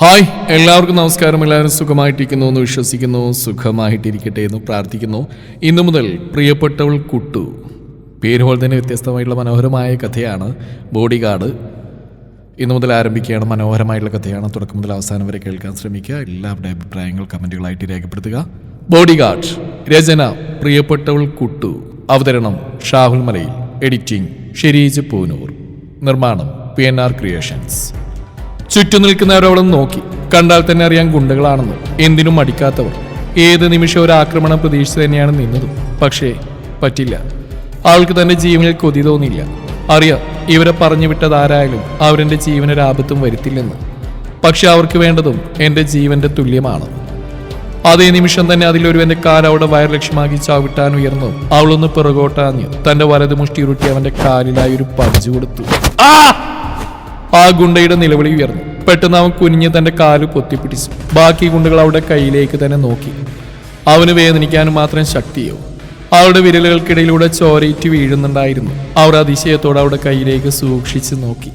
Hi എല്ലാവർക്കും നമസ്കാരം. എല്ലാവരും സുഖമായിട്ടിരിക്കുന്നു എന്ന് വിശ്വസിക്കുന്നു. സുഖമായിട്ടിരിക്കട്ടെ എന്ന് പ്രാർത്ഥിക്കുന്നു. ഇന്നു മുതൽ പ്രിയപ്പെട്ടവൾ കുട്ടു. പേര് പോലെ തന്നെ വ്യത്യസ്തമായിട്ടുള്ള മനോഹരമായ കഥയാണ് ബോഡി ഗാർഡ് ഇന്നു മുതൽ ആരംഭിക്കുകയാണ് മനോഹരമായിട്ടുള്ള കഥയാണ്. തുടക്കം മുതൽ അവസാനം വരെ കേൾക്കാൻ ശ്രമിക്കുക. എല്ലാവരുടെ അഭിപ്രായങ്ങൾ കമന്റുകളായിട്ട് രേഖപ്പെടുത്തുക. ബോഡി ഗാർഡ് രചന പ്രിയപ്പെട്ടവൾ കുട്ടു. അവതരണം ഷാഹുൽ മലയിൽ. എഡിറ്റിംഗ് ഷെരീജ് പൂനൂർ. നിർമ്മാണം പി എൻ ആർ ക്രിയേഷൻസ്. ചുറ്റും നിൽക്കുന്നവരവളും നോക്കി. കണ്ടാൽ തന്നെ അറിയാൻ ഗുണ്ടകളാണെന്ന്. എന്തിനും മടിക്കാത്തവർ. ഏത് നിമിഷം ഒരു ആക്രമണം പ്രതീക്ഷിച്ച് തന്നെയാണ് നിന്നത്. പക്ഷേ പറ്റില്ല. അവൾക്ക് തന്റെ ജീവനിൽ കൊതി തോന്നിയില്ല. അറിയാം ഇവരെ പറഞ്ഞു വിട്ടത് ആരായാലും അവരെ ജീവനൊരു ആപത്തും വരുത്തില്ലെന്ന്. പക്ഷെ അവർക്ക് വേണ്ടതും എന്റെ ജീവന്റെ തുല്യമാണ്. അതേ നിമിഷം തന്നെ അതിലൊരുവന്റെ കാലവിടെ വയർ ലക്ഷ്യമാക്കി ചവിട്ടാൻ ഉയർന്നു. അവളൊന്ന് പിറകോട്ടാഞ്ഞ് തന്റെ വലത് മുഷ്ടി ഉരുട്ടി അവന്റെ കാലിലായി ഒരു പഞ്ചു കൊടുത്തു. ആ! ആ ഗുണ്ടയുടെ നിലവിളി ഉയർന്നു. പെട്ടെന്ന് അവൻ കുനിഞ്ഞ് തന്റെ കാൽ പൊത്തിപ്പിടിച്ചു. ബാക്കി ഗുണ്ടകൾ അവിടെ കയ്യിലേക്ക് തന്നെ നോക്കി. അവന് വേദനിക്കാനും മാത്രം ശക്തിയോ. അവളുടെ വിരലുകൾക്കിടയിലൂടെ ചോരയിട്ട് വീഴുന്നുണ്ടായിരുന്നു. അവർ അതിശയത്തോടെ അവളുടെ കയ്യിലേക്ക് സൂക്ഷിച്ചു നോക്കി.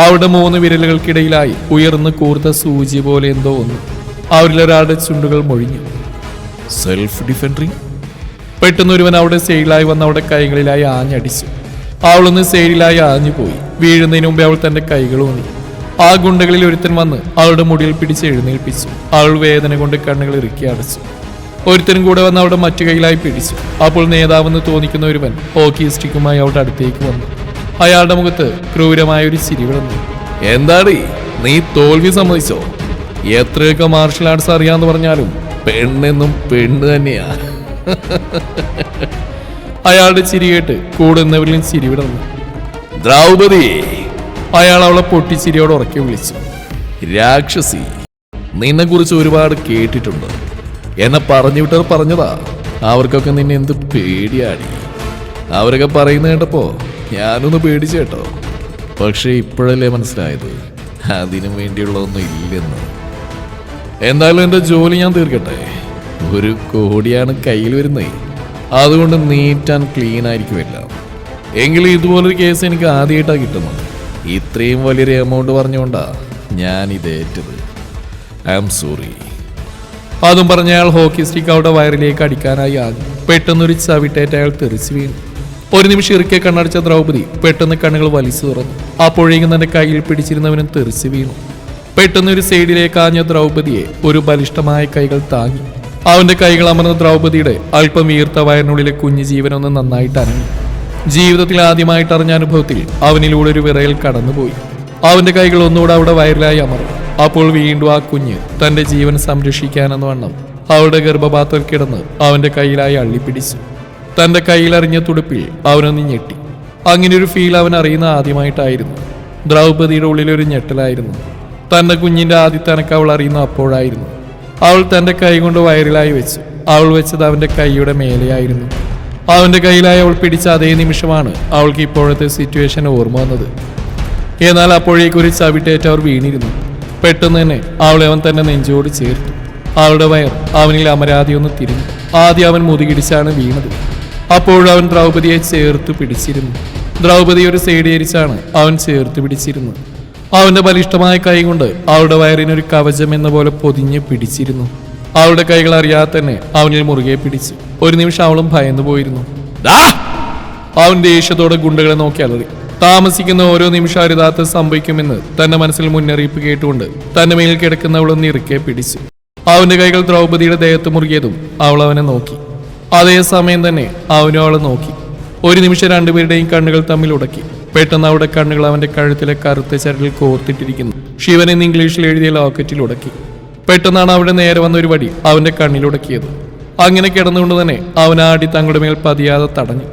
അവരുടെ മൂന്ന് വിരലുകൾക്കിടയിലായി ഉയർന്ന് കൂർത്ത സൂചി പോലെ എന്തോ ഒന്ന് അവരിലൊരാളുടെ ചുണ്ടുകൾ മൊഴിഞ്ഞു. സെൽഫ് ഡിഫെൻഡറിങ് പെട്ടെന്ന് ഒരുവൻ അവിടെ സെയിലായി വന്ന് അവിടെ കൈകളിലായി ആഞ്ഞടിച്ചു. അവളൊന്ന് സൈഡിലായി ആഞ്ഞു പോയി. വീഴുന്നതിന് മുമ്പേ അവൾ തന്റെ കൈകൾ ഊന്നി. ആ ഗുണ്ടകളിൽ ഒരുത്തൻ വന്ന് അവളുടെ മുടിയിൽ പിടിച്ച് എഴുന്നേൽപ്പിച്ചു. അവൾ വേദന കൊണ്ട് കണ്ണുകൾ ഇറുക്കി അടച്ചു. ഒരുത്തനും കൂടെ വന്ന് അവളുടെ മറ്റു കൈയിലായി പിടിച്ചു. അപ്പോൾ നേതാവെന്ന് തോന്നിക്കുന്ന ഒരുവൻ ഹോക്കി സ്റ്റിക്കുമായി അവളുടെ അടുത്തേക്ക് വന്നു. അയാളുടെ മുഖത്ത് ക്രൂരമായ ഒരു ചിരി വിളന്നു എന്താടി? നീ തോൽവി സമ്മതിച്ചോ? എത്രയൊക്കെ മാർഷൽ ആർട്സ് അറിയാന്ന് പറഞ്ഞാലും പെണ്ണെന്നും പെണ്ണ് തന്നെയാ. അയാളുടെ ചിരി കേട്ട് കൂടുന്നവരിലും ചിരി വിടർന്നു ദ്രൗപതി അയാൾ അവളെ പൊട്ടിച്ചിരിയോട് ഉറക്കെ വിളിച്ചു. രാക്ഷസി നിന്നെ കുറിച്ച് ഒരുപാട് കേട്ടിട്ടുണ്ട്. എന്നെ പറഞ്ഞു വിട്ടവർ പറഞ്ഞതാ. അവർക്കൊക്കെ നിന്നെ എന്ത് പേടിയാടി. അവരൊക്കെ പറയുന്നത് കേട്ടപ്പോ ഞാനൊന്ന് പേടിച്ചേട്ടോ പക്ഷെ ഇപ്പോഴല്ലേ മനസ്സിലായത്. അതിനു വേണ്ടിയുള്ളതൊന്നും ഇല്ലെന്ന്. എന്തായാലും എന്റെ ജോലി ഞാൻ തീർക്കട്ടെ. ഒരു കോടിയാണ് കയ്യിൽ വരുന്നേ. അതുകൊണ്ട് നീറ്റ് ആൻഡ് ക്ലീൻ ആയിരിക്കുമല്ല എങ്കിലും ഇതുപോലൊരു കേസ് എനിക്ക് ആദ്യമായിട്ടാണ് കിട്ടുന്നത്. ഇത്രയും വലിയൊരു എമൗണ്ട് പറഞ്ഞുകൊണ്ടാ ഞാൻ ഇത് ഏറ്റത്. I am sorry. അതും പറഞ്ഞ അയാൾ ഹോക്കി സ്റ്റിക്ക് അവിടെ വയറിലേക്ക് അടിക്കാനായി പെട്ടെന്നൊരു ചവിട്ടേറ്റ് അയാൾ തെറിച്ചു വീണു. ഒരു നിമിഷം ഇറുക്കെ കണ്ണടച്ച ദ്രൗപദി പെട്ടെന്ന് കണ്ണുകൾ വലിച്ചു തുറന്നു. അപ്പോഴേക്കും തന്റെ കയ്യിൽ പിടിച്ചിരുന്നവനും തെറിച്ചു വീണു. പെട്ടെന്നൊരു സൈഡിലേക്ക് ആഞ്ഞ ദ്രൗപദിയെ ഒരു ബലിഷ്ഠമായ കൈകൾ താങ്ങി. അവന്റെ കൈകൾ അമർന്ന ദ്രൗപതിയുടെ അല്പം വീർത്ത വയറിനുള്ളിലെ കുഞ്ഞു ജീവനൊന്ന് നന്നായിട്ട് അനങ്ങി. ജീവിതത്തിൽ ആദ്യമായിട്ട് അറിഞ്ഞ അനുഭവത്തിൽ അവനിലൂടെ ഒരു വിറയൽ കടന്നുപോയി. അവന്റെ കൈകൾ ഒന്നുകൂടെ അവിടെ വയറിലായി അമർന്നു. അപ്പോൾ വീണ്ടും ആ കുഞ്ഞ് തന്റെ ജീവൻ സംരക്ഷിക്കാനെന്ന വണ്ണം അവളുടെ ഗർഭപാത്രത്തിൽ കിടന്ന് അവന്റെ കയ്യിലായി അള്ളിപ്പിടിച്ചു. തന്റെ കയ്യിലറിഞ്ഞ തുടുപ്പിൽ അവനൊന്ന് ഞെട്ടി. അങ്ങനെ ഒരു ഫീൽ അവൻ അറിയുന്ന ആദ്യമായിട്ടായിരുന്നു. ദ്രൗപതിയുടെ ഉള്ളിലൊരു ഞെട്ടലായിരുന്നു. തന്റെ കുഞ്ഞിന്റെ ആദ്യത്തെ അനക്ക് അവൾ അറിയുന്ന അപ്പോഴായിരുന്നു. അവൾ തന്റെ കൈ കൊണ്ട് വയറിലായി വെച്ചു. അവൾ വെച്ചത് അവന്റെ കൈയുടെ മേലെയായിരുന്നു. അവന്റെ കയ്യിലായി അവൾ പിടിച്ച അതേ നിമിഷമാണ് അവൾക്ക് ഇപ്പോഴത്തെ സിറ്റുവേഷൻ ഓർമ്മ വന്നത്. എന്നാൽ അപ്പോഴേക്കും ഒരു ചവിട്ടേറ്റ് അവർ വീണിരുന്നു. പെട്ടെന്ന് തന്നെ അവളെ അവൻ തന്നെ നെഞ്ചോട് ചേർത്തു. അവളുടെ വയർ അവനിൽ അമരാതിയൊന്ന് തിരിഞ്ഞു. ആദ്യം അവൻ മുതുകിടിച്ചാണ് വീണത്. അപ്പോഴവൻ ദ്രൗപതിയെ ചേർത്ത് പിടിച്ചിരുന്നു. ദ്രൗപതി ഒരു സൈഡേരിച്ചാണ് അവൻ ചേർത്ത് പിടിച്ചിരുന്നത്. അവന്റെ ബലിഷ്ഠമായ കൈ കൊണ്ട് അവളുടെ വയറിനൊരു കവചം എന്ന പോലെ പൊതിഞ്ഞ് പിടിച്ചിരുന്നു. അവളുടെ കൈകൾ അറിയാതെ തന്നെ അവനിൽ മുറുകെ പിടിച്ചു ഒരു നിമിഷം അവളും ഭയന്നു പോയിരുന്നു! അവൻ ദേഷ്യത്തോടെ ഗുണ്ടകളെ നോക്കി അലറി. താമസിക്കുന്ന ഓരോ നിമിഷം അരുതാത്ത സംഭവിക്കുമെന്ന് തന്റെ മനസ്സിൽ മുന്നറിയിപ്പ് കേട്ടുകൊണ്ട് തന്റെ മേൽ കിടക്കുന്നവളും ഇറുക്കെ പിടിച്ചു. അവന്റെ കൈകൾ ദ്രൗപദിയുടെ ദേഹത്ത് മുറുകിയതും അവൾ അവനെ നോക്കി. അതേസമയം തന്നെ അവനും അവളെ നോക്കി. ഒരു നിമിഷം രണ്ടുപേരുടെയും കണ്ണുകൾ തമ്മിൽ ഉടക്കി. പെട്ടെന്ന് അവിടെ കണ്ണുകൾ അവന്റെ കഴുത്തിലെ കറുത്ത ചരടിൽ കോർത്തിട്ടിരിക്കുന്നു. ശിവനെ ഇംഗ്ലീഷിൽ എഴുതിയ ലോക്കറ്റിൽ ഉടക്കി. പെട്ടെന്നാണ് അവിടെ നേരെ വന്ന ഒരു വടി അവന്റെ കണ്ണിലുടക്കിയത് അങ്ങനെ കിടന്നുകൊണ്ട് തന്നെ അവൻ ആടി തങ്ങളുടെ മേൽ പതിയാതെ തടഞ്ഞു.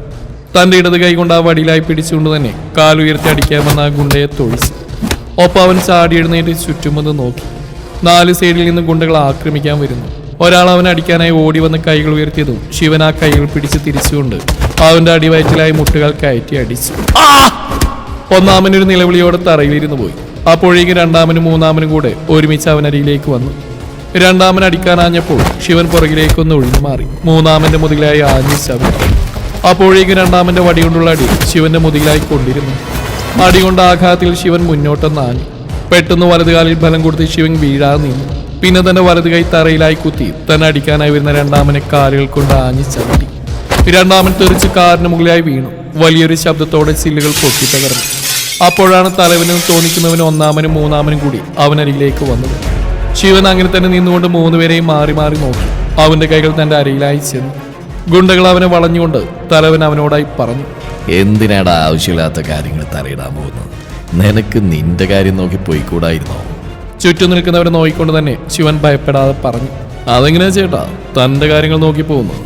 തന്റെ ഇടത് കൈകൊണ്ട് ആ വടിയിലായി പിടിച്ചുകൊണ്ട് തന്നെ കാലുയർത്തി അടിക്കാമെന്ന ആ ഗുണ്ടയെ തൊഴിച്ചു. ഒപ്പം അവൻ ചാടി എഴുന്നേറ്റ് ചുറ്റുമെന്ന് നോക്കി. നാല് സൈഡിൽ നിന്ന് ഗുണ്ടകൾ ആക്രമിക്കാൻ വരുന്നു. ഒരാൾ അവൻ അടിക്കാനായി ഓടി വന്ന് കൈകൾ ഉയർത്തിയതും ശിവൻ ആ കൈകൾ പിടിച്ച് തിരിച്ചുകൊണ്ട് അവന്റെ അടിവയറ്റിലായി മുട്ടുകൾ കയറ്റി അടിച്ചു. ഒന്നാമനൊരു നിലവിളിയോടെ തറയിലിരുന്നു പോയി. അപ്പോഴേക്കും രണ്ടാമനും മൂന്നാമനും കൂടെ ഒരുമിച്ച് അവൻ അവനരിയിലേക്ക് വന്നു. രണ്ടാമൻ അടിക്കാനാഞ്ഞപ്പോൾ ശിവൻ പുറകിലേക്കൊന്ന് ഒഴിഞ്ഞു മാറി മൂന്നാമന്റെ മുതുകിലായി ആഞ്ഞു ചവിട്ടി. അപ്പോഴേക്കും രണ്ടാമന്റെ വടികൊണ്ടുള്ള അടി ശിവന്റെ മുതുകിലായി കൊണ്ടിരുന്നു. അടി കൊണ്ട് ആഘാതത്തിൽ ശിവൻ മുന്നോട്ടെന്ന് ആഞ്ഞു. പെട്ടെന്ന് വലതുകാലിൽ ബലം കൊടുത്ത് ശിവൻ വീഴാൻ നിന്നു. പിന്നെ തന്റെ വലതു കൈ തറയിലായി കുത്തി തന്നെ അടിക്കാനായി വരുന്ന രണ്ടാമനെ കാലുകൾ കൊണ്ട് ആഞ്ഞു ചവിട്ടി. രണ്ടാമൻ തെറിച്ച് കാറിന് മുകളിലായി വീണു. വലിയൊരു ശബ്ദത്തോടെ ചില്ലുകൾ പൊട്ടി തകർന്നു. അപ്പോഴാണ് തലവനും തോന്നിക്കുന്നവനും ഒന്നാമനും മൂന്നാമനും കൂടി അവനരികിലേക്ക് വന്നത്. ശിവൻ അങ്ങനെ തന്നെ നിന്നുകൊണ്ട് മൂന്നുപേരെയും മാറി മാറി നോക്കി. അവന്റെ കൈകൾ തന്റെ അരയിലായി ചെന്നു. ഗുണ്ടകൾ അവനെ വളഞ്ഞുകൊണ്ട് തലവൻ അവനോടായി പറഞ്ഞു എന്തിനാടാ ആവശ്യമില്ലാത്ത കാര്യങ്ങൾ തലയിടാൻ പോകുന്നത്? നിനക്ക് നിന്റെ കാര്യം നോക്കി പോയിക്കൂടായിരുന്നോ? ചുറ്റും നിൽക്കുന്നവരെ നോക്കിക്കൊണ്ട് തന്നെ ശിവൻ ഭയപ്പെടാതെ പറഞ്ഞു അതെങ്ങനെയാ ചേട്ടാ? തന്റെ കാര്യങ്ങൾ നോക്കി പോകുന്നു.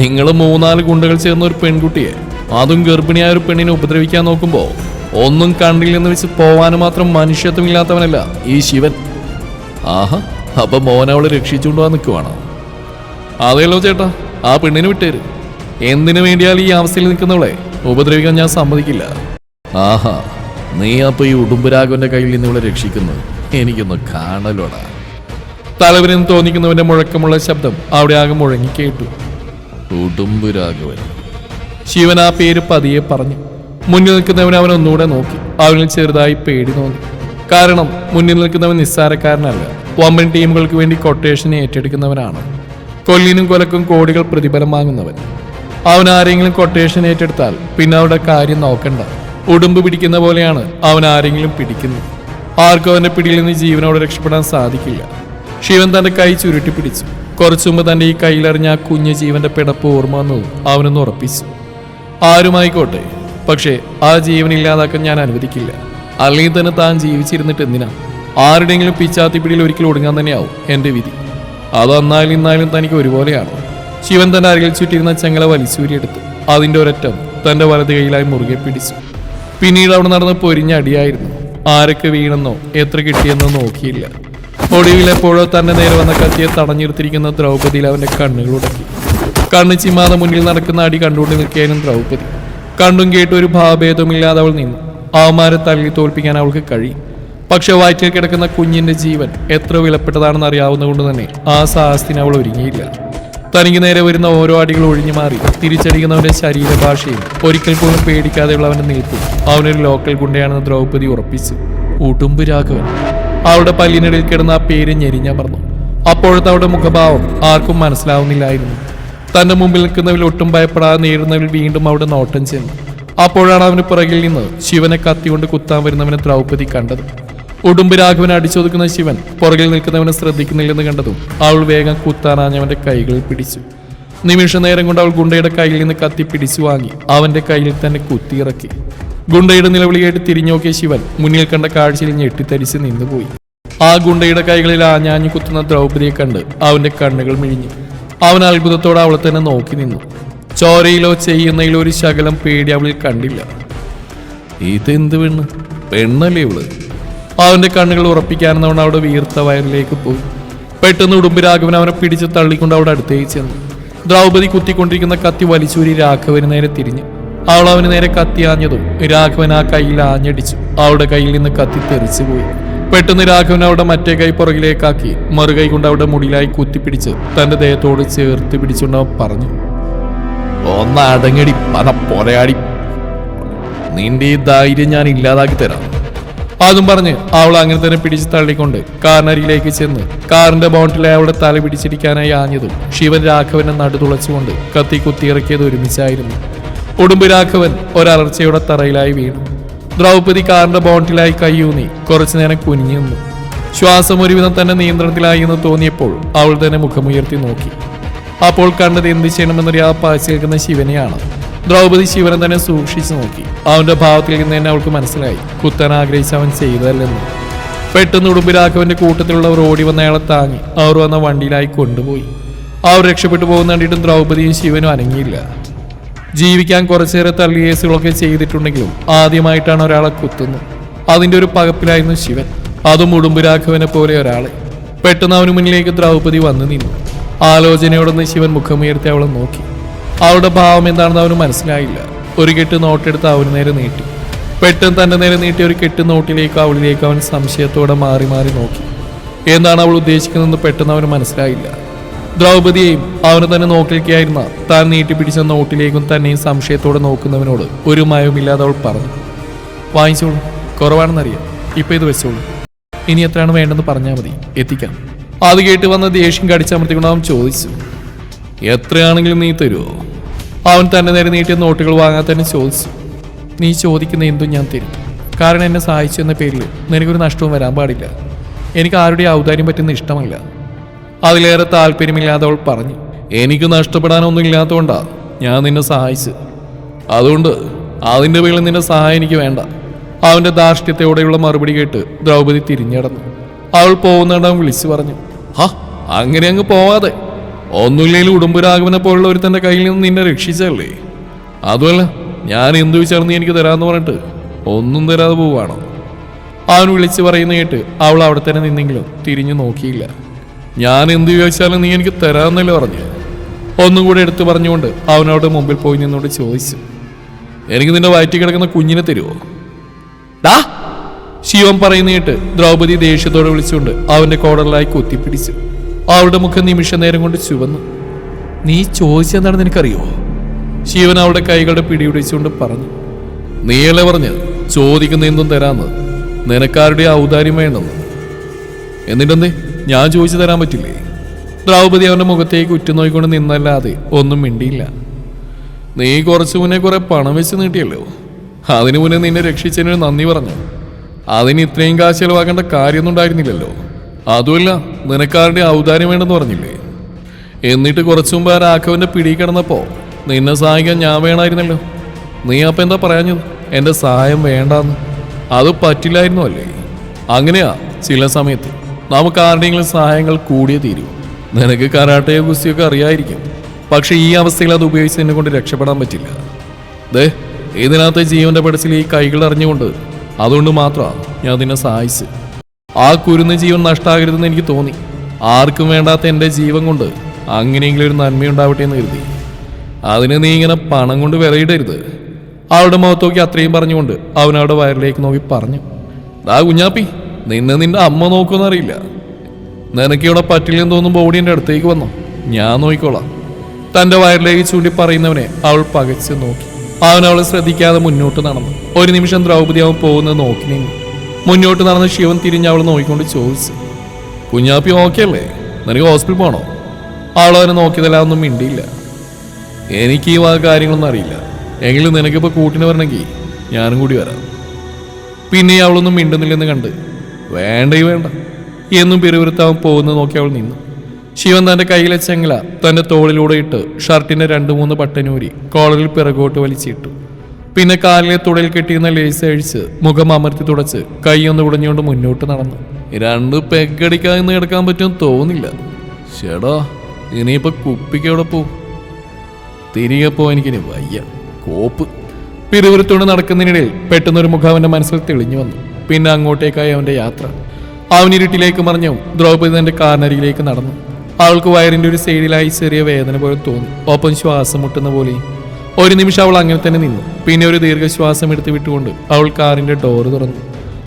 നിങ്ങൾ മൂന്നാൽ ഗുണ്ടകൾ ചേർന്ന ഒരു പെൺകുട്ടിയെ അതും ഗർഭിണിയായ ഒരു പെണ്ണിനെ ഉപദ്രവിക്കാൻ നോക്കുമ്പോ ഒന്നും കണ്ടില്ലെന്ന് വെച്ച് പോവാൻ മാത്രം മനുഷ്യത്വമില്ലാത്തവനല്ല ഈ ശിവൻ. ആഹാ അപ്പൊ മോൻ അവളെ രക്ഷിച്ചുകൊണ്ട് പോകാൻ നിൽക്കുവാണോ? അതെയല്ലോ ചേട്ടാ ആ പെണ്ണിനെ വിട്ടേര്. എന്തിനു വേണ്ടിയാൽ ഈ അവസ്ഥയിൽ നിൽക്കുന്നവളെ ഉപദ്രവിക്കാൻ ഞാൻ സമ്മതിക്കില്ല. ആഹാ നീ അപ്പൊ ഈ ഉടുമ്പുരാഘവന്റെ കയ്യിൽ നിന്ന് ഇവളെ രക്ഷിക്കുന്നത് എനിക്കൊന്ന് കാണലോടാ. തലവനെന്ന് തോന്നിക്കുന്നവന്റെ മുഴക്കമുള്ള ശബ്ദം അവിടെ ആകെ മുഴങ്ങി കേട്ടു ഉടുമ്പുരാഘവൻ. ശിവൻ ആ പേര് പതിയെ പറഞ്ഞു. മുന്നിൽ നിൽക്കുന്നവൻ അവൻ ഒന്നുകൂടെ നോക്കി. അവനിൽ ചെറുതായി പേടി തോന്നി. കാരണം മുന്നിൽ നിൽക്കുന്നവൻ നിസ്സാരക്കാരനല്ല. വമ്പൻ ടീമുകൾക്ക് വേണ്ടി കൊട്ടേഷൻ ഏറ്റെടുക്കുന്നവനാണ്. കൊല്ലിനും കൊലക്കും കോടികൾ പ്രതിഫലം വാങ്ങുന്നവൻ. അവൻ ആരെങ്കിലും കൊട്ടേഷൻ ഏറ്റെടുത്താൽ പിന്നെ അവരുടെ കാര്യം നോക്കണ്ട. ഉടുമ്പ് പിടിക്കുന്ന പോലെയാണ് അവൻ ആരെങ്കിലും പിടിക്കുന്നത്. ആർക്കും അവന്റെ പിടിയിൽ നിന്ന് ജീവനോടെ രക്ഷപ്പെടാൻ സാധിക്കില്ല. ശിവൻ തന്റെ കൈ ചുരുട്ടി പിടിച്ചു കുറച്ചു മുമ്പ് തന്റെ ഈ കയ്യിലറിഞ്ഞ ആ കുഞ്ഞു ജീവന്റെ പിടപ്പ് ഓർമ്മ വന്നു. അവനൊന്ന് ഉറപ്പിച്ചു. ആരുമായിക്കോട്ടെ? പക്ഷേ ആ ജീവൻ ഇല്ലാതാക്കാൻ ഞാൻ അനുവദിക്കില്ല. അല്ലെങ്കിൽ തന്നെ താൻ ജീവിച്ചിരുന്നിട്ട് എന്തിനാ? ആരുടെയെങ്കിലും പിച്ചാത്തി പിടിയിൽ ഒരിക്കൽ ഒടുങ്ങാൻ തന്നെയാവും എന്റെ വിധി. അത് അന്നാലും ഇന്നാലും തനിക്ക് ഒരുപോലെയാണ്. ശിവൻ തന്റെ അരികിൽ ചുറ്റിരുന്ന ചെങ്ങല വലിച്ചൂരിയെടുത്തു അതിന്റെ ഒരറ്റം തന്റെ വലത് കൈയിലായി മുറുകെ പിടിച്ചു. പിന്നീട് അവിടെ നടന്ന പൊരിഞ്ഞടിയായിരുന്നു ആരൊക്കെ വീണെന്നോ എത്ര കിട്ടിയെന്നോ നോക്കിയില്ല. ഒടുവിൽ എപ്പോഴോ തന്നെ നേരെ വന്ന കത്തിയെ തടഞ്ഞിരുത്തിരിക്കുന്ന ദ്രൗപതിയിൽ അവന്റെ കണ്ണുകൾ ഉടക്കി. ചിമ്മാതെ മുന്നിൽ നടക്കുന്ന അടി കണ്ടുകൊണ്ട് നിൽക്കുകയായിരുന്നു ദ്രൗപദി. കണ്ടും കേട്ടും ഒരു ഭാവഭേദമില്ലാതെ അവൾ നിന്നു. അവന്മാരെ തള്ളി തോൽപ്പിക്കാൻ അവൾക്ക് കഴിയും പക്ഷെ വയറ്റിൽ കിടക്കുന്ന കുഞ്ഞിന്റെ ജീവൻ എത്ര വിലപ്പെട്ടതാണെന്ന് അറിയാവുന്നതുകൊണ്ട് തന്നെ ആ സാഹസത്തിന് അവൾ ഒരുങ്ങിയില്ല. തനിക്ക് നേരെ വരുന്ന ഓരോ അടികൾ ഒഴിഞ്ഞു മാറി. തിരിച്ചടിക്കുന്നവന്റെ ശരീരഭാഷയും ഒരിക്കൽ പോലും പേടിക്കാതെയുള്ള അവന്റെ നിൽപ്പും അവനൊരു ലോക്കൽ ഗുണ്ടയാണെന്ന് ദ്രൗപദി ഉറപ്പിച്ചു. ഊട്ടുമ്പ് രാഘവൻ. അവളുടെ പല്ലിനിടയിൽ കിടന്ന ആ പേര് ഞെരിഞ്ഞമർന്നു അപ്പോഴത്തെ അവളുടെ മുഖഭാവം ആർക്കും മനസ്സിലാവുന്നില്ലായിരുന്നു. തന്റെ മുമ്പിൽ നിൽക്കുന്നവരിൽ ഒട്ടും ഭയപ്പെടാതെ നേരിടുന്നവരിൽ വീണ്ടും അവിടെ നോട്ടം ചെന്നു. അപ്പോഴാണ് അവന് പുറകിൽ നിന്ന് ശിവനെ കത്തികൊണ്ട് കുത്താൻ വരുന്നവനെ ദ്രൗപദി കണ്ടത്. ഉടുമ്പ് രാഘവനെ അടിച്ചൊതുക്കുന്ന ശിവൻ പുറകിൽ നിൽക്കുന്നവനെ ശ്രദ്ധിക്കുന്നില്ലെന്ന് കണ്ടതും അവൾ വേഗം കുത്താനാഞ്ഞവന്റെ കൈകൾ പിടിച്ചു. നിമിഷ നേരം കൊണ്ട് അവൾ ഗുണ്ടയുടെ കയ്യിൽ നിന്ന് കത്തി പിടിച്ചു വാങ്ങി. അവന്റെ കയ്യിൽ തന്നെ കുത്തിയിറക്കി. ഗുണ്ടയുടെ നിലവിളിയായിട്ട് തിരിഞ്ഞോക്കിയ ശിവൻ മുന്നിൽ കണ്ട കാഴ്ചയിൽ ഞെട്ടിത്തരിച്ച് നിന്നുപോയി. ആ ഗുണ്ടയുടെ കൈകളിൽ ആഞ്ഞാഞ്ഞു കുത്തുന്ന ദ്രൗപദിയെ കണ്ട് അവന്റെ കണ്ണുകൾ മിഴിഞ്ഞു. അവൻ അത്ഭുതത്തോടെ അവളെ തന്നെ നോക്കി നിന്നു. ചോരയിലോ ചെയ്യുന്നതിലോ ഒരു ശകലം പേടി അവളിൽ കണ്ടില്ല. ഇതെന്ത് പെണ്ണ്? പെണ്ണല്ലേ ഇവൾ? അവന്റെ കണ്ണുകൾ ഉറപ്പിക്കാനെന്നവണ് അവിടെ വീർത്ത വയറിലേക്ക് പോയി. പെട്ടെന്ന് ഉടുമ്പ് രാഘവൻ അവനെ പിടിച്ച് തള്ളിക്കൊണ്ട് അവിടെ അടുത്തേക്ക് ചെന്നു. ദ്രൗപദി കുത്തിക്കൊണ്ടിരിക്കുന്ന കത്തി വലിച്ചൂരി രാഘവന് നേരെ തിരിഞ്ഞു. അവൾ അവന് നേരെ കത്തി ആഞ്ഞതും രാഘവൻ ആ കയ്യിൽ ആഞ്ഞടിച്ചു. അവളുടെ കയ്യിൽ നിന്ന് കത്തി തെറിച്ചു പോയി പെട്ടെന്ന് രാഘവൻ അവിടെ മറ്റേ കൈ പുറകിലേക്കാക്കി. മറുകൈ കൊണ്ട് അവിടെ മുടിയിലായി കുത്തിപ്പിടിച്ച് തന്റെ ദേഹത്തോട് ചേർത്ത് പിടിച്ചുകൊണ്ട് പറഞ്ഞു ഒന്ന് അടങ്ങടി പന പൊലയാടി നിന്റെ ഈ ധൈര്യം ഞാൻ ഇല്ലാതാക്കി തരാം. അതും പറഞ്ഞ് അവൾ അങ്ങനെ തന്നെ പിടിച്ച് തള്ളിക്കൊണ്ട് കാറിനരികിലേക്ക് ചെന്ന് കാറിന്റെ ബോണ്ടിലെ അവളെ തല പിടിച്ചിരിക്കാനായി ആഞ്ഞതും ശിവൻ രാഘവനെ നടുതുളച്ചുകൊണ്ട് കത്തി കുത്തിയിറക്കിയത് ഒരുമിച്ചായിരുന്നു. ഉടുമ്പ് രാഘവൻ ഒരലർച്ചയുടെ തറയിലായി വീണു. ദ്രൗപദി കാറിന്റെ ബോണ്ടിലായി കയ്യൂന്നി. കുറച്ചു നേരം കുനിഞ്ഞു നിന്നു. ശ്വാസം ഒരുവിധം തന്നെ നിയന്ത്രണത്തിലായി എന്ന് തോന്നിയപ്പോൾ അവൾ തന്നെ മുഖമുയർത്തി നോക്കി. അപ്പോൾ കണ്ടത് എന്ത് ചെയ്യണമെന്നറിയാ പാച്ചു കേൾക്കുന്ന ശിവനെയാണ്. ദ്രൗപദി ശിവനെ തന്നെ സൂക്ഷിച്ചു നോക്കി. അവന്റെ ഭാവത്തിൽ നിന്ന് തന്നെ അവൾക്ക് മനസ്സിലായി. കുത്താൻ ആഗ്രഹിച്ച അവൻ ചെയ്തതല്ലെന്ന്. പെട്ടെന്ന് ഉടുമ്പിലാക്കവന്റെ കൂട്ടത്തിലുള്ളവർ ഓടി വന്ന അയാളെ താങ്ങി. അവർ വന്ന വണ്ടിയിലായി കൊണ്ടുപോയി. അവർ രക്ഷപ്പെട്ടു പോകുന്ന കണ്ടിട്ടും ദ്രൗപദിയും ശിവനും അനങ്ങിയില്ല. ജീവിക്കാൻ കുറച്ചേറെ തള്ളി കേസുകളൊക്കെ ചെയ്തിട്ടുണ്ടെങ്കിലും ആദ്യമായിട്ടാണ് ഒരാളെ കുത്തുന്നത്. അതിന്റെ ഒരു പകപ്പിലായിരുന്നു ശിവൻ. അതും ഉടുമ്പ് രാഘവനെ പോലെ ഒരാളെ. പെട്ടെന്ന് അവന് മുന്നിലേക്ക് ദ്രൗപദി വന്നു നിന്നു. ആലോചനയോടൊന്ന് ശിവൻ മുഖമുയർത്തി അവളെ നോക്കി. അവളുടെ ഭാവം എന്താണെന്ന് അവന് മനസ്സിലായില്ല. ഒരു കെട്ട് നോട്ടെടുത്ത് അവന് നേരെ നീട്ടി. പെട്ടെന്ന് തന്റെ നേരെ നീട്ടി ഒരു കെട്ട് നോട്ടിലേക്കോ അവളിലേക്കോ അവൻ സംശയത്തോടെ മാറി മാറി നോക്കി. എന്താണ് അവൾ ഉദ്ദേശിക്കുന്നതെന്ന് പെട്ടെന്ന് അവന് മനസ്സിലായില്ല. ദ്രൗപദിയെയും അവന് തന്നെ നോക്കിയിരിക്കുകയായിരുന്ന താൻ നീട്ടിപ്പിടിച്ച നോട്ടിലേക്കും തന്നെയും സംശയത്തോടെ നോക്കുന്നവനോട് ഒരു മയവുമില്ലാതെ അവൾ പറഞ്ഞു. വാങ്ങിച്ചോളൂ. കുറവാണെന്നറിയാം. ഇപ്പൊ ഇത് വെച്ചോളൂ. ഇനി എത്രയാണ് വേണ്ടെന്ന് പറഞ്ഞാൽ മതി. എത്തിക്കാം. അത് കേട്ട് വന്ന ദേഷ്യം കടിച്ചമർത്തിക്കൊണ്ട് അവൻ ചോദിച്ചു. എത്രയാണെങ്കിലും നീ തരുമോ അവൻ തന്നെ നേരെ നീട്ടിയ നോട്ടുകൾ വാങ്ങാൻ തന്നെ ചോദിച്ചു. നീ ചോദിക്കുന്ന എന്തും ഞാൻ തരും. കാരണം എന്നെ സഹായിച്ചു എന്ന പേരിൽ നിനക്കൊരു നഷ്ടവും വരാൻ പാടില്ല. എനിക്ക് ആരുടെ ഔദാര്യം പറ്റുന്ന ഇഷ്ടമല്ല. അതിലേറെ താല്പര്യമില്ലാതെ അവൾ പറഞ്ഞു എനിക്ക് നഷ്ടപ്പെടാനൊന്നും ഇല്ലാത്തതുകൊണ്ടാ ഞാൻ നിന്നെ സഹായിച്ചു അതുകൊണ്ട് അതിന്റെ പേരിൽ നിന്നെ സഹായം എനിക്ക് വേണ്ട. അവന്റെ ധാർഷ്ട്യത്തോടെയുള്ള മറുപടി കേട്ട് ദ്രൗപദി തിരിഞ്ഞടന്നു. അവൾ പോകുന്നിടം വിളിച്ചു പറഞ്ഞു ഹാ അങ്ങനെ അങ്ങ് പോവാതെ. ഒന്നുമില്ലെങ്കിലും ഉടുമ്പുരാഘവനെ പോലുള്ള ഒരു തന്റെ കയ്യിൽ നിന്ന് നിന്നെ രക്ഷിച്ചല്ലേ അതുമല്ല ഞാൻ എന്തു ചേർന്ന് എനിക്ക് തരാമെന്ന് പറഞ്ഞിട്ട് ഒന്നും തരാതെ പോവാണോ അവൻ വിളിച്ചു പറയുന്ന കേട്ട് അവൾ അവിടെ തന്നെ നിന്നെങ്കിലും തിരിഞ്ഞു നോക്കിയില്ല. ഞാൻ എന്ത് ചോദിച്ചാലും നീ എനിക്ക് തരാമെന്നല്ലേ പറഞ്ഞു. ഒന്നും കൂടെ എടുത്തു പറഞ്ഞുകൊണ്ട് അവനോട് മുമ്പിൽ പോയി നിന്നോട് ചോദിച്ചു. എനിക്ക് നിന്റെ വയറ്റിൽ കിടക്കുന്ന കുഞ്ഞിനെ തരുമോ ഡാ ശിവൻ പറയുന്നിട്ട് ദ്രൗപദി ദേഷ്യത്തോടെ വിളിച്ചുകൊണ്ട് അവന്റെ കോടറിലായി കുത്തിപ്പിടിച്ചു. അവളുടെ മുഖം നിമിഷ നേരം കൊണ്ട് ചുവന്നു. നീ ചോദിച്ചെന്താണെന്ന് നിനക്കറിയോ ശിവൻ അവളുടെ കൈകളുടെ പിടിപിടിച്ചുകൊണ്ട് പറഞ്ഞു. നീയല്ലേ പറഞ്ഞ് ചോദിക്കുന്ന എന്തും തരാമെന്ന്? നിനക്കാരുടെ ഔദാര്യം വേണമെന്ന് എന്നിട്ടെന്തേ? ഞാൻ ചോദിച്ചു തരാൻ പറ്റില്ലേ? ദ്രൗപതി അവന്റെ മുഖത്തേക്ക് ഉറ്റുനോക്കിക്കൊണ്ട് നിന്നല്ലാതെ ഒന്നും മിണ്ടിയില്ല. നീ കുറച്ചു മുന്നേ കുറെ പണം വെച്ച് നീട്ടിയല്ലോ. അതിനു മുന്നേ നിന്നെ രക്ഷിച്ചതിന് നന്ദി പറഞ്ഞു. അതിന് ഇത്രയും കാശ് ചെലവാക്കേണ്ട കാര്യമൊന്നും ഉണ്ടായിരുന്നില്ലല്ലോ. അതുമല്ല നിനക്കാരുടെ ഔദാര്യം വേണ്ടെന്ന് പറഞ്ഞില്ലേ? എന്നിട്ട് കുറച്ചു മുമ്പ് ആ രാഘവന്റെ പിടി കിടന്നപ്പോ നിന്നെ സഹായിക്കാൻ ഞാൻ വേണമായിരുന്നല്ലോ നീ അപ്പം എന്താ പറയാഞ്ഞത് എന്റെ സഹായം വേണ്ടാന്ന്. അത് പറ്റില്ലായിരുന്നു അല്ലേ? അങ്ങനെയാ ചില സമയത്ത്. നമുക്ക് ആരുടെയെങ്കിലും സഹായങ്ങൾ കൂടിയേ തീരൂ. നിനക്ക് കരാട്ടയോ ഗുസ്തിയൊക്കെ അറിയായിരിക്കും. പക്ഷെ ഈ അവസ്ഥയിൽ അത് ഉപയോഗിച്ച് എന്നെ കൊണ്ട് രക്ഷപ്പെടാൻ പറ്റില്ല. ദേ ഇതിനകത്തെ ജീവന്റെ പടച്ചിൽ ഈ കൈകൾ അറിഞ്ഞുകൊണ്ട് അതുകൊണ്ട് മാത്രമാണ് ഞാൻ നിന്നെ സഹായിച്ച്. ആ കുരുന്ന് ജീവൻ നഷ്ടാകരുതെന്ന് എനിക്ക് തോന്നി. ആർക്കും വേണ്ടാത്ത എന്റെ ജീവൻ കൊണ്ട് അങ്ങനെയെങ്കിലും ഒരു നന്മയുണ്ടാവട്ടെ എന്ന് കരുതി. അതിന് നീ ഇങ്ങനെ പണം കൊണ്ട് വിലയിടരുത്. അവളുടെ മുഖത്ത് നോക്കി അത്രയും പറഞ്ഞുകൊണ്ട് അവൻ അവളുടെ വയറിലേക്ക് നോക്കി പറഞ്ഞു. ദാ കുഞ്ഞാപ്പി നിന്നെ നിന്റെ അമ്മ നോക്കുമെന്നറിയില്ല. നിനക്ക് ഇവിടെ പറ്റില്ലെന്ന് തോന്നുമ്പോൾ ഓടി എന്റെ അടുത്തേക്ക് വന്നു. ഞാൻ നോക്കിക്കോളാം. തന്റെ വയറിലേക്ക് ചൂണ്ടി പറയുന്നവനെ അവൾ പകച്ച് നോക്കി. അവൻ അവളെ ശ്രദ്ധിക്കാതെ മുന്നോട്ട് നടന്നു. ഒരു നിമിഷം ദ്രൗപദി അവൻ പോകുന്നത് നോക്കി നിന്നു. മുന്നോട്ട് നടന്ന് ശിവൻ തിരിഞ്ഞ് അവൾ നോക്കിക്കൊണ്ട് ചോദിച്ചു കുഞ്ഞാപ്പി ഓക്കെ അല്ലേ? നിനക്ക് ഹോസ്പിറ്റൽ പോകണോ അവൾ അവനെ നോക്കിയതല്ല ഒന്നും മിണ്ടിയില്ല. എനിക്ക് ഈ വക കാര്യങ്ങളൊന്നും അറിയില്ല. എങ്കിലും നിനക്കിപ്പോൾ കൂട്ടിന് വരണമെങ്കിൽ ഞാനും കൂടി വരാം. പിന്നെ അവളൊന്നും മിണ്ടുന്നില്ലെന്ന് കണ്ട് വേണ്ടേ വേണ്ട. എന്നും പിറുവിറുത്ത് പോകുന്നു നോക്കി അവൾ നിന്നു. ശിവൻ തന്റെ കയ്യിലെ ചെങ്ങല തന്റെ തോളിലൂടെ ഇട്ട് ഷർട്ടിന്റെ രണ്ട് മൂന്ന് പട്ടനൂരി കോളറിൽ പിറകോട്ട് വലിച്ചിട്ടു. പിന്നെ കാലിലെ തുടയിൽ കെട്ടിയിരുന്ന ലേസ് അഴിച്ച് മുഖം അമർത്തി തുടച്ച് കൈയൊന്ന് ഉടഞ്ഞുകൊണ്ട് മുന്നോട്ട് നടന്നു. രണ്ട് പെഗടിക്കാതെ കിടക്കാൻ പറ്റുമെന്ന് തോന്നില്ല ചേടാ ഇനിയിപ്പോ കുപ്പിക്ക് എവിടെ പോവും? തിരികെ പോ എനിക്കിനി വയ്യ. കോപ്പ്. പിറുവിറുത്തോണ്ട് നടക്കുന്നതിനിടയിൽ പെട്ടെന്നൊരു മുഖം അവന്റെ മനസ്സിൽ തെളിഞ്ഞു വന്നു. പിന്നെ അങ്ങോട്ടേക്കായി അവന്റെ യാത്ര. അവൻ ഇരുട്ടിലേക്ക് മറിഞ്ഞു. ദ്രൗപദി തന്റെ കാറിനരികിലേക്ക് നടന്നു. അവൾക്ക് വയറിന്റെ ഒരു സൈഡിലായി ചെറിയ വേദന പോലെ തോന്നി. ഒപ്പം ശ്വാസം മുട്ടുന്ന പോലെ. ഒരു നിമിഷം അവൾ അങ്ങനെ തന്നെ നിന്നു. പിന്നെ ഒരു ദീർഘശ്വാസം എടുത്ത് വിട്ടുകൊണ്ട് അവൾ കാറിന്റെ ഡോറ് തുറന്നു.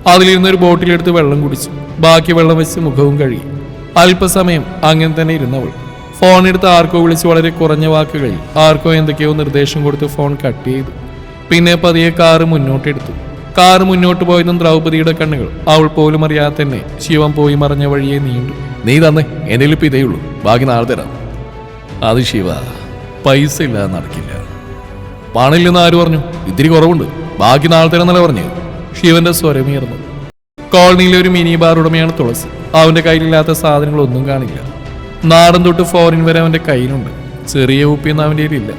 അതിലിരുന്ന് ഒരു ബോട്ടിലെടുത്ത് വെള്ളം കുടിച്ചു. ബാക്കി വെള്ളം വെച്ച് മുഖവും കഴുകി. അല്പസമയം അങ്ങനെ തന്നെ ഇരുന്നവൾ ഫോൺ എടുത്ത് ആർക്കോ വിളിച്ച് വളരെ കുറഞ്ഞ വാക്കുകളിൽ ആർക്കോ എന്തൊക്കെയോ നിർദ്ദേശം കൊടുത്ത് ഫോൺ കട്ട് ചെയ്തു. പിന്നെ പതിയെ കാറ് മുന്നോട്ടെടുത്തു. കാറ് മുന്നോട്ട് പോയതും ദ്രൗപതിയുടെ കണ്ണുകൾ അവൾ പോലും അറിയാതെ തന്നെ ശിവൻ പോയി മറഞ്ഞ വഴിയെ നീണ്ടു. നീ തന്നെ ഇപ്പം ഇതേ ഉള്ളൂ. ബാക്കി നാളെ തരാം. അത് ശിവ പൈസ ഇല്ല നടക്കില്ല. പണില്ലെന്ന് ആര് പറഞ്ഞു? ഇത്തിരി കുറവുണ്ട്. ബാക്കി നാളെ തരാം എന്നല്ല പറഞ്ഞു. ശിവന്റെ സ്വരമീർന്നു കോളനിയിലെ ഒരു മിനി ബാർ ഉടമയാണ് തുളസി. അവന്റെ കയ്യിലില്ലാത്ത സാധനങ്ങളൊന്നും കാണില്ല. നാടൻ തൊട്ട് ഫോറിൻ വരെ അവന്റെ കയ്യിലുണ്ട്. ചെറിയ ഉപ്പിയൊന്നും അവന്റെ കയ്യിലില്ല.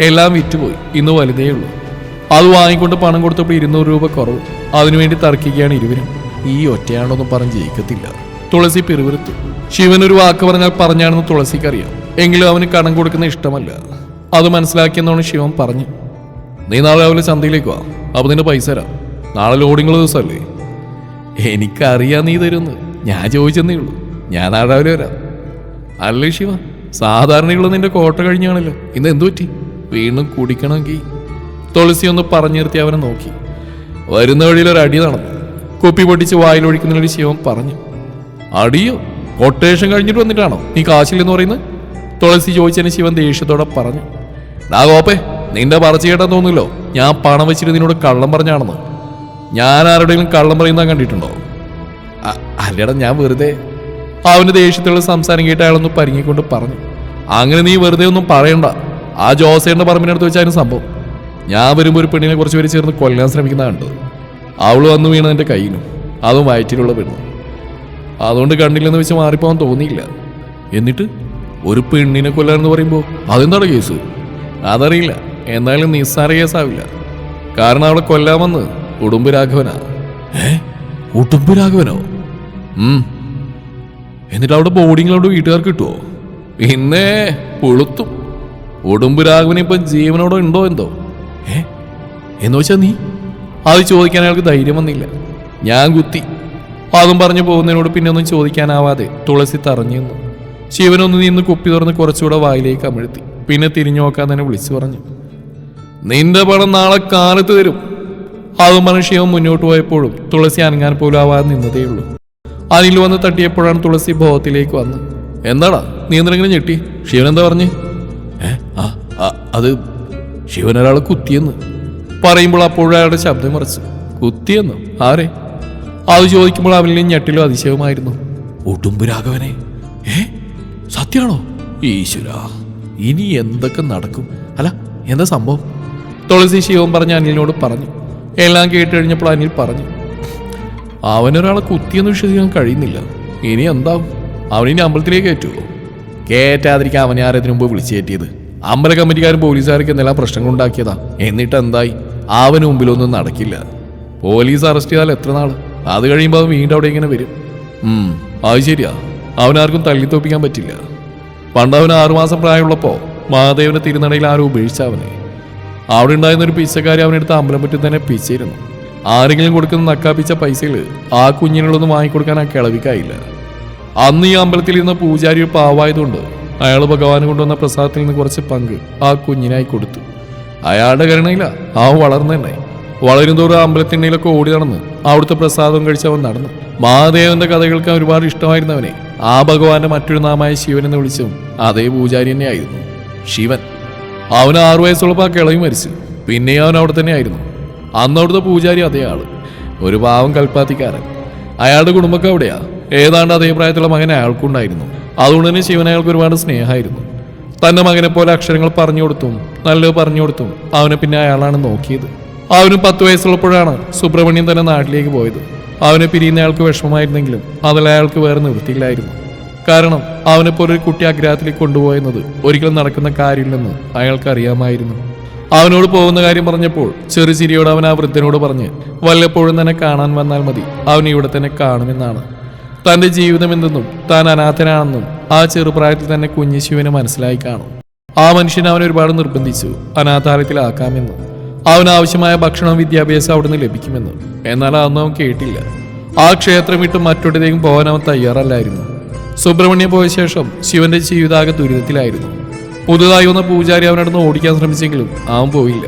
എല്ലാം വിറ്റുപോയി. ഇന്ന് വലുതേ ഉള്ളൂ. അത് വാങ്ങിക്കൊണ്ട് പണം കൊടുത്തപ്പോൾ ഇരുന്നൂറ് രൂപ കുറവ്. അതിനുവേണ്ടി തർക്കിക്കുകയാണ് ഇരുവരും. ഈ ഒറ്റയാണോന്നും പറഞ്ഞ് ജയിക്കത്തില്ല. തുളസി പിറുവിരുത്തു ശിവൻ ഒരു വാക്ക് പറഞ്ഞാൽ പറഞ്ഞാണെന്ന് തുളസിക്കറിയാം. എങ്കിലും അവന് കടം കൊടുക്കുന്ന ഇഷ്ടമല്ല. അത് മനസ്സിലാക്കിയെന്നാണ് ശിവൻ പറഞ്ഞു. നീ നാളെ രാവിലെ ചന്തയിലേക്ക് വാ. അപ്പൊ നിന്റെ പൈസ തരാം. നാളെ ലോഡിങ്ങുള്ള ദിവസമല്ലേ? എനിക്കറിയാം നീ തരുന്ന് ഞാൻ ചോദിച്ചെന്നേ ഉള്ളൂ. ഞാൻ നാളെ രാവിലെ വരാം. അല്ലേ ശിവ? സാധാരണയുള്ള നിന്റെ കോട്ട കഴിഞ്ഞാണല്ലോ. ഇന്ന് എന്തു പറ്റി? വീണ്ടും കുടിക്കണമെങ്കിൽ. തുളസി ഒന്ന് പറഞ്ഞു നിർത്തി അവനെ നോക്കി. വരുന്ന വഴിയിൽ ഒരു അടി നടന്നു. കുപ്പി പൊട്ടിച്ച് ഒരു ശിവൻ പറഞ്ഞു അടിയോ കൊട്ടേഷൻ കഴിഞ്ഞിട്ട് വന്നിട്ടാണോ? നീ കാശില്ലെന്ന് പറയുന്നത്? തുളസി ചോദിച്ചതിന് ശിവൻ ദേഷ്യത്തോടെ പറഞ്ഞു ഡാ ഗോപ്പേ നിന്റെ പറച്ചു കേട്ടാൻ തോന്നില്ലോ ഞാൻ പണം വെച്ചിട്ട് നിന്നോട് കള്ളം പറഞ്ഞാണെന്ന്. ഞാൻ ആരുടെയും കള്ളം പറയുന്ന കണ്ടിട്ടുണ്ടോ? അല്ലടാ ഞാൻ വെറുതെ. അവന്റെ ദേഷ്യത്തിലുള്ള സംസാരം കേട്ട് അയാളൊന്ന് പരിങ്ങിക്കൊണ്ട് പറഞ്ഞു അങ്ങനെ നീ വെറുതെ ഒന്നും പറയണ്ട. ആ ജോസേന്റെ പറമ്പിനടുത്ത് വെച്ചായിരുന്നു സംഭവം. ഞാൻ വരുമ്പോൾ ഒരു പെണ്ണിനെ കുറച്ച് പേര് ചേർന്ന് കൊല്ലാൻ ശ്രമിക്കുന്ന കണ്ടത് അവൾ വന്നു വീണ എന്റെ കയ്യിലും. അതും വയറ്റിലുള്ള പെണ്ണ്. അതുകൊണ്ട് കണ്ടില്ലെന്ന് വെച്ച് മാറിപ്പോകാൻ തോന്നിയില്ല. എന്നിട്ട് ഒരു പെണ്ണിനെ കൊല്ലാനെന്ന് പറയുമ്പോൾ അതെന്താണ് കേസ്? അതറിയില്ല. എന്നാലും നിസ്സാര കേസാവില്ല. കാരണം അവളെ കൊല്ലാമെന്ന് ഉടുമ്പ് രാഘവനാ. ഏ? ഉടുമ്പ് രാഘവനോ? എന്നിട്ട് അവിടെ ബോർഡിങ്ങിലോട്ട് വീട്ടുകാർക്ക് കിട്ടുമോ പിന്നെ പുളുത്തും. ഉടുമ്പ് രാഘവനിപ്പം ജീവനോടെ ഉണ്ടോ എന്തോ? ഏ? എന്ന് വെച്ചാ നീ? അത് ചോദിക്കാൻ അയാൾക്ക് ധൈര്യം വന്നില്ല. ഞാൻ കുത്തി. അതും പറഞ്ഞു പോകുന്നതിനോട് പിന്നെ ഒന്നും ചോദിക്കാനാവാതെ തുളസി തറഞ്ഞു നിന്നു. ശിവനൊന്ന് നിന്ന് കുപ്പി തുറന്ന് കുറച്ചുകൂടെ വായിലേക്ക് അമിഴ്ത്തി. പിന്നെ തിരിഞ്ഞു നോക്കാൻ തന്നെ വിളിച്ചു പറഞ്ഞു. നിന്റെ പണം നാളെ കാലത്ത് തരും. അതും പറഞ്ഞ് ശിവൻ മുന്നോട്ട് പോയപ്പോഴും തുളസി അനങ്ങാൻ പോലും ആവാതെ നിന്നതേയുള്ളൂ അനിൽ വന്ന് തട്ടിയപ്പോഴാണ് തുളസി ബോധത്തിലേക്ക് വന്നത് എന്താടാ? നീ എന്തെങ്കിലും ഞെട്ടി? ശിവൻ എന്താ പറഞ്ഞ്? ഏ? ആ അത് ശിവൻ ഒരാൾ കുത്തിയെന്ന്. പറയുമ്പോൾ അപ്പോൾ അയാളുടെ ശബ്ദം മറച്ചു. കുത്തിയെന്ന്? ആരെ? അത് ചോദിക്കുമ്പോൾ അവനിലും ഞെട്ടിലും അതിശയമായിരുന്നു ഉടുമ്പുരാഘവനെ ഏ? സത്യാണോ? ഈശ്വര ഇനി എന്തൊക്കെ നടക്കും? അല്ല എന്താ സംഭവം? തുളസി ശിവൻ പറഞ്ഞ അനിലിനോട് പറഞ്ഞു. എല്ലാം കേട്ട് കഴിഞ്ഞപ്പോൾ അനിൽ പറഞ്ഞു. അവനൊരാളെ കുത്തിയെന്ന് വിശ്വസിക്കാൻ കഴിയുന്നില്ല. ഇനി എന്താവും? അവനിനി അമ്പലത്തിലേക്ക് കയറ്റുമോ കയറ്റാതിരിക്കാൻ അവനെ ആരതിനു മുമ്പ് വിളിച്ചു കയറ്റിയത് അമ്പല കമ്മിറ്റിക്കാരും പോലീസുകാർക്ക് എന്തെല്ലാം പ്രശ്നങ്ങൾ ഉണ്ടാക്കിയതാ. എന്നിട്ട് എന്തായി? അവന് മുമ്പിലൊന്നും നടക്കില്ല. പോലീസ് അറസ്റ്റ് ചെയ്താൽ എത്ര നാൾ അത് കഴിയുമ്പോൾ അവൻ വീണ്ടും അവിടെ ഇങ്ങനെ വരും. അത് ശരിയാ. അവനാർക്കും തള്ളിത്തോപ്പിക്കാൻ പറ്റില്ല. പണ്ട് അവന് ആറുമാസം പ്രായമുള്ളപ്പോ മഹാദേവന്റെ തിരുനടയിൽ ആരും ഉപേക്ഷിച്ച അവനെ. അവിടെ ഉണ്ടായിരുന്ന ഒരു പിച്ചക്കാരി അവനെടുത്ത് അമ്പലം പറ്റി തന്നെ പിച്ചിരുന്നു. ആരെങ്കിലും കൊടുക്കുന്ന നക്കാപ്പിച്ച പൈസയിൽ ആ കുഞ്ഞിനുള്ളൊന്നും വാങ്ങിക്കൊടുക്കാൻ ആ കിളവിക്കായില്ല. അന്ന് ഈ അമ്പലത്തിൽ ഇരുന്ന പൂജാരി പാവായതുകൊണ്ട് അയാൾ ഭഗവാൻ കൊണ്ടുവന്ന പ്രസാദത്തിൽ നിന്ന് കുറച്ച് പങ്ക് ആ കുഞ്ഞിനായി കൊടുത്തു. അയാളുടെ കരുണയില്ല ആ വളർന്നു തന്നെ. വളരും തോറും അമ്പലത്തിന്റെയിലൊക്കെ ഓടി നടന്ന് അവിടുത്തെ പ്രസാദം കഴിച്ചവൻ നടന്നു. മഹാദേവന്റെ കഥകൾക്ക് ഒരുപാട് ഇഷ്ടമായിരുന്നവനെ. ആ ഭഗവാന്റെ മറ്റൊരു നാമായ ശിവൻ എന്ന് വിളിച്ചും അതേ പൂജാരി തന്നെ ആയിരുന്നു ശിവൻ. അവൻ ആറു വയസ്സുള്ളപ്പോൾ ആ കിളവി മരിച്ചു. പിന്നെ അവൻ അവിടെ തന്നെ ആയിരുന്നു അന്ന് അവിടുത്തെ പൂജാരി അതേ ആൾ. ഒരു പാവം കൽപ്പാത്തിക്കാരൻ. അയാളുടെ കുടുംബമൊക്കെ അവിടെയാ. ഏതാണ്ട് അതേ പ്രായത്തിലുള്ള മകനെ അയാൾക്കുണ്ടായിരുന്നു. അതുകൊണ്ട് തന്നെ ശിവൻ അയാൾക്ക് ഒരുപാട് സ്നേഹമായിരുന്നു. തന്റെ മകനെ പോലെ അക്ഷരങ്ങൾ പറഞ്ഞു കൊടുത്തും നല്ലത് പറഞ്ഞു കൊടുത്തും അവനെ പിന്നെ അയാളാണ് നോക്കിയത്. അവന് പത്ത് വയസ്സുള്ളപ്പോഴാണ് സുബ്രഹ്മണ്യം തന്നെ നാട്ടിലേക്ക് പോയത്. അവനെ പിരിയുന്ന അയാൾക്ക് വിഷമമായിരുന്നെങ്കിലും അതിൽ അയാൾക്ക് വേറെ നിവൃത്തിയില്ലായിരുന്നു. കാരണം അവനെ പോലെ ഒരു കുട്ടി അഗ്രഹത്തിലേക്ക് കൊണ്ടുപോയെന്നത് ഒരിക്കലും നടക്കുന്ന കാര്യമില്ലെന്ന് അയാൾക്ക് അറിയാമായിരുന്നു അവനോട് പോകുന്ന കാര്യം പറഞ്ഞപ്പോൾ ചെറു ചിരിയോട് അവൻ ആ വൃദ്ധനോട് പറഞ്ഞ് വല്ലപ്പോഴും തന്നെ കാണാൻ വന്നാൽ മതി. അവൻ ഇവിടെ തന്നെ കാണുമെന്നാണ്. തന്റെ ജീവിതം എന്തെന്നും താൻ അനാഥനാണെന്നും ആ ചെറുപ്രായത്തിൽ തന്നെ കുഞ്ഞു ശിവനെ മനസ്സിലായി കാണും. ആ മനുഷ്യൻ അവനെ ഒരുപാട് നിർബന്ധിച്ചു അനാഥാലയത്തിലാക്കാമെന്ന് അവന് ആവശ്യമായ ഭക്ഷണവും വിദ്യാഭ്യാസം അവിടുന്ന് ലഭിക്കുമെന്ന്. എന്നാൽ അതൊന്നും അവൻ കേട്ടില്ല. ആ ക്ഷേത്രം വിട്ട് മറ്റൊരിടത്തേക്കും പോകാൻ അവൻ തയ്യാറല്ലായിരുന്നു. സുബ്രഹ്മണ്യം പോയ ശേഷം ശിവന്റെ ജീവിതാകെ ദുരിതത്തിലായിരുന്നു. പുതുതായി വന്ന പൂജാരി അവനടുന്ന് ഓടിക്കാൻ ശ്രമിച്ചെങ്കിലും അവൻ പോയില്ല.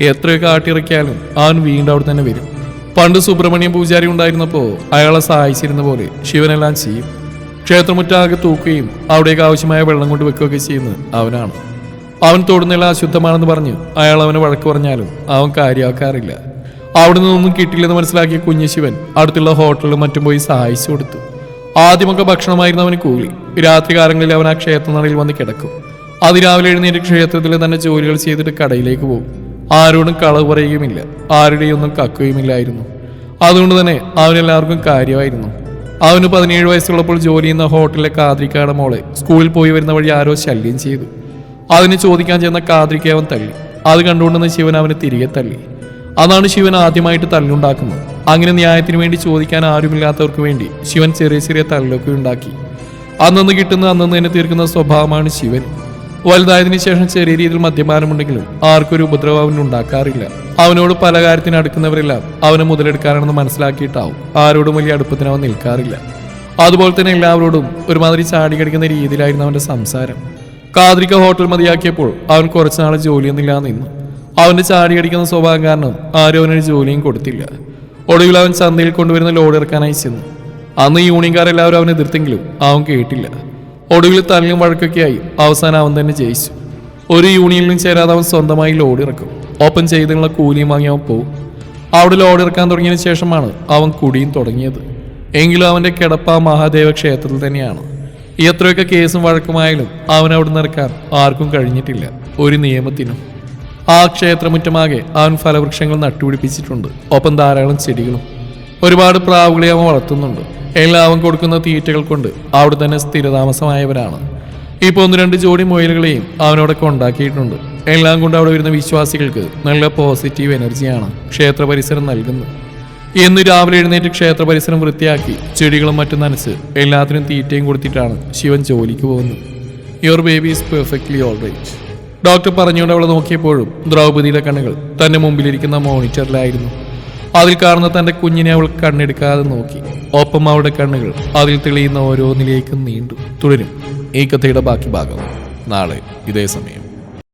എത്രയൊക്കെ ആട്ടിറക്കിയാലും അവൻ വീണ്ടും അവിടെ തന്നെ വരും. പണ്ട് സുബ്രഹ്മണ്യം പൂജാരി ഉണ്ടായിരുന്നപ്പോൾ അയാളെ സഹായിച്ചിരുന്ന പോലെ ശിവനെല്ലാം ചെയ്യും. ക്ഷേത്രമുറ്റാകെ തൂക്കുകയും അവിടേക്ക് ആവശ്യമായ വെള്ളം കൊണ്ട് വെക്കുകയൊക്കെ ചെയ്യുന്നത് അവനാണ്. അവൻ തൊടുന്നില്ല അശുദ്ധമാണെന്ന് പറഞ്ഞ് അയാൾ അവനെ വഴക്ക് പറഞ്ഞാലും അവൻ കാര്യമാക്കാറില്ല. അവിടെ നിന്നൊന്നും കിട്ടില്ലെന്ന് മനസ്സിലാക്കിയ കുഞ്ഞു ശിവൻ അടുത്തുള്ള ഹോട്ടലിലും മറ്റും പോയി സഹായിച്ചു കൊടുത്തു. ആദ്യമൊക്കെ ഭക്ഷണമായിരുന്നു അവന് കൂലി. രാത്രി കാലങ്ങളിൽ അവൻ ആ ക്ഷേത്രനടയിൽ വന്ന് കിടക്കും. അതിരാവിലെ എഴുന്നേറ്റ് ക്ഷേത്രത്തിൽ തന്നെ ജോലികൾ ചെയ്തിട്ട് കടയിലേക്ക് പോകും. ആരോടും കളവ് പറയുകയുമില്ല. ആരുടെയും ഒന്നും കക്കുകയുമില്ലായിരുന്നു. അതുകൊണ്ട് തന്നെ അവനെല്ലാവർക്കും കാര്യമായിരുന്നു. അവന് പതിനേഴ് വയസ്സുള്ളപ്പോൾ ജോലി ചെയ്യുന്ന ഹോട്ടലിലെ കാദ്രിക്കയുടെ മോളെ സ്കൂളിൽ പോയി വരുന്ന വഴി ആരോ ശല്യം ചെയ്തു. അതിന് ചോദിക്കാൻ ചെന്ന കാദ്രിക്കെ അവൻ തള്ളി. അത് കണ്ടുകൊണ്ടെന്ന് ശിവൻ അവനെ തിരികെ തള്ളി. അതാണ് ശിവൻ ആദ്യമായിട്ട് തല്ലുണ്ടാക്കുന്നത്. അങ്ങനെ ന്യായത്തിന് വേണ്ടി ചോദിക്കാൻ ആരുമില്ലാത്തവർക്ക് വേണ്ടി ശിവൻ ചെറിയ ചെറിയ തല്ലൊക്കെ ഉണ്ടാക്കി. അന്നന്ന് കിട്ടുന്ന അന്നന്ന് തന്നെ തീർക്കുന്ന സ്വഭാവമാണ് ശിവൻ വലുതായതിനു ശേഷം ചെറിയ രീതിയിൽ മദ്യപാനമുണ്ടെങ്കിലും ആർക്കൊരു ഉപദ്രവം അവൻ ഉണ്ടാക്കാറില്ല. അവനോട് പല കാര്യത്തിന് അടുക്കുന്നവരെല്ലാം. അവനെ മുതലെടുക്കാനാണെന്ന് മനസ്സിലാക്കിയിട്ടാവും. ആരോടും വലിയ അടുപ്പത്തിന് അവൻ നിൽക്കാറില്ല. അതുപോലെ തന്നെ എല്ലാവരോടും ഒരുമാതിരി ചാടി കടിക്കുന്ന രീതിയിലായിരുന്നു അവന്റെ സംസാരം. കാതിരിക്ക ഹോട്ടൽ മതിയാക്കിയപ്പോൾ അവൻ കുറച്ചുനാൾ ജോലിയൊന്നുമില്ലാതെ നിന്നു. അവന്റെ ചാടി കടിക്കുന്ന സ്വഭാവം കാരണം ആരും അവനൊരു ജോലിയും കൊടുത്തില്ല. ഒടുവിൽ അവൻ ചന്തയിൽ കൊണ്ടുവരുന്ന ലോഡ് ഇറക്കാനായി ചെന്നു. അന്ന് യൂണിയൻകാരെല്ലാവരും അവനെ എതിർത്തെങ്കിലും അവൻ കേട്ടില്ല. ഒടുവിൽ തല്ലും വഴക്കൊക്കെയായി അവസാനം അവൻ തന്നെ ജയിച്ചു. ഒരു യൂണിയനിലും ചേരാതെ അവൻ സ്വന്തമായി ലോഡ് ഇറക്കും. ഓപ്പൺ ചെയ്തുള്ള കൂലിയും വാങ്ങി അവൻ പോകും അവിടെ ലോഡ് ഇറക്കാൻ തുടങ്ങിയതിന് ശേഷമാണ് അവൻ കുടിയും തുടങ്ങിയത്. എങ്കിലും അവന്റെ കിടപ്പ മഹാദേവ ക്ഷേത്രത്തിൽ തന്നെയാണ്. എത്രയൊക്കെ കേസും വഴക്കുമായാലും അവൻ അവിടെ നിറക്കാൻ ആർക്കും കഴിഞ്ഞിട്ടില്ല. ഒരു നിയമത്തിനും. ആ ക്ഷേത്രമുറ്റമാകെ അവൻ ഫലവൃക്ഷങ്ങൾ നട്ടുപിടിപ്പിച്ചിട്ടുണ്ട്. ഒപ്പം ധാരാളം ചെടികളും. ഒരുപാട് പ്രാവുകളെ അവൻ വളർത്തുന്നുണ്ട്. എല്ലാം അവൻ കൊടുക്കുന്ന തീറ്റകൾ കൊണ്ട് അവിടെ തന്നെ സ്ഥിരതാമസമായവരാണ്. ഇപ്പോൾ ഒന്ന് രണ്ട് ജോഡി മുയലുകളെയും അവനോടൊക്കെ ഉണ്ടാക്കിയിട്ടുണ്ട്. എല്ലാം കൊണ്ട് അവിടെ വരുന്ന വിശ്വാസികൾക്ക് നല്ല പോസിറ്റീവ് എനർജിയാണ് ക്ഷേത്ര പരിസരം നൽകുന്നത്. എന്ന് രാവിലെ എഴുന്നേറ്റ് ക്ഷേത്ര പരിസരം വൃത്തിയാക്കി ചെടികളും മറ്റും നനച്ച് എല്ലാത്തിനും തീറ്റയും കൊടുത്തിട്ടാണ് ശിവൻ ജോലിക്ക് പോകുന്നത്. Your baby is perfectly all right doctor പറഞ്ഞുകൊണ്ട് അവളെ നോക്കിയപ്പോഴും ദ്രൗപദിയുടെ കണ്ണുകൾ തന്റെ മുമ്പിലിരിക്കുന്ന മോണിറ്ററിലായിരുന്നു അതിൽ കാണുന്ന തന്റെ കുഞ്ഞിനെ അവൾ കണ്ണെടുക്കാതെ നോക്കി. ഒപ്പം അവളുടെ കണ്ണുകൾ അതിൽ തെളിയുന്ന ഓരോന്നിലേക്കും നീണ്ടു. തുടരും ഈ കഥയുടെ ബാക്കി ഭാഗം. നാളെ ഇതേ സമയം.